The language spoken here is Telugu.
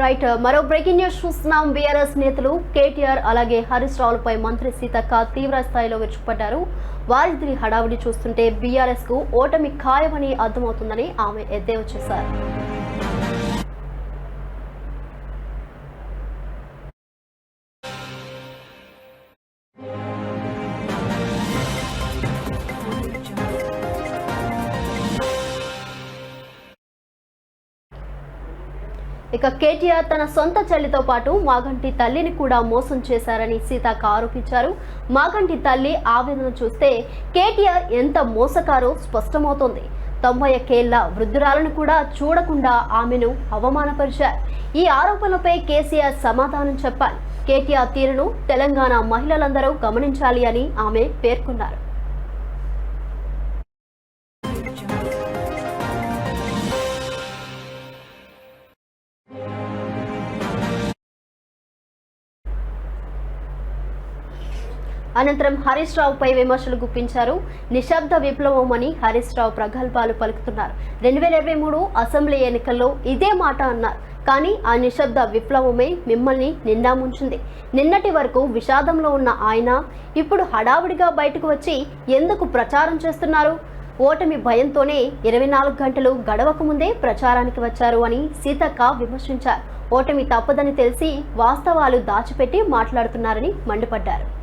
రైట్ మరో బ్రేకింగ్ న్యూస్ చూస్తున్నాం. బీఆర్ఎస్ నేతలు కేటీఆర్ అలాగే హరీష్ రావులపై మంత్రి సీతక్క తీవ్ర స్థాయిలో విరుచుకుపడ్డారు. వారిద్దరి హడావుడి చూస్తుంటే బీఆర్ఎస్కు ఓటమి ఖాయమని అర్థమవుతుందని ఆమె ఎద్దేవా చేశారు. ఇక కేటీఆర్ తన సొంత చెల్లితో పాటు మాగంటి తల్లిని కూడా మోసం చేశారని సీతక్క ఆరోపించారు. మాగంటి తల్లి ఆవేదన చూస్తే కేటీఆర్ ఎంత మోసకారో స్పష్టమవుతోంది. తొంభై ఒక్కేళ్ళ వృద్ధురాలను కూడా చూడకుండా ఆమెను అవమానపరిచారు. ఈ ఆరోపణలపై కేసీఆర్ సమాధానం చెప్పాలి. కేటీఆర్ తీరును తెలంగాణ మహిళలందరూ గమనించాలి అని ఆమె పేర్కొన్నారు. అనంతరం హరీష్ రావుపై విమర్శలు గుప్పించారు. నిశ్శబ్ద విప్లవం అని హరీష్ రావు ప్రగల్భాలు పలుకుతున్నారు. రెండు వేల ఇరవై మూడు అసెంబ్లీ ఎన్నికల్లో ఇదే మాట అన్నారు. కానీ ఆ నిశ్శబ్ద విప్లవమే మిమ్మల్ని నిండా ముంచింది. నిన్నటి వరకు విషాదంలో ఉన్న ఆయన ఇప్పుడు హడావుడిగా బయటకు వచ్చి ఎందుకు ప్రచారం చేస్తున్నారు? ఓటమి భయంతోనే ఇరవై నాలుగు గంటలు గడవక ముందే ప్రచారానికి వచ్చారు అని సీతక్క విమర్శించారు. ఓటమి తప్పదని తెలిసి వాస్తవాలు దాచిపెట్టి మాట్లాడుతున్నారని మండిపడ్డారు.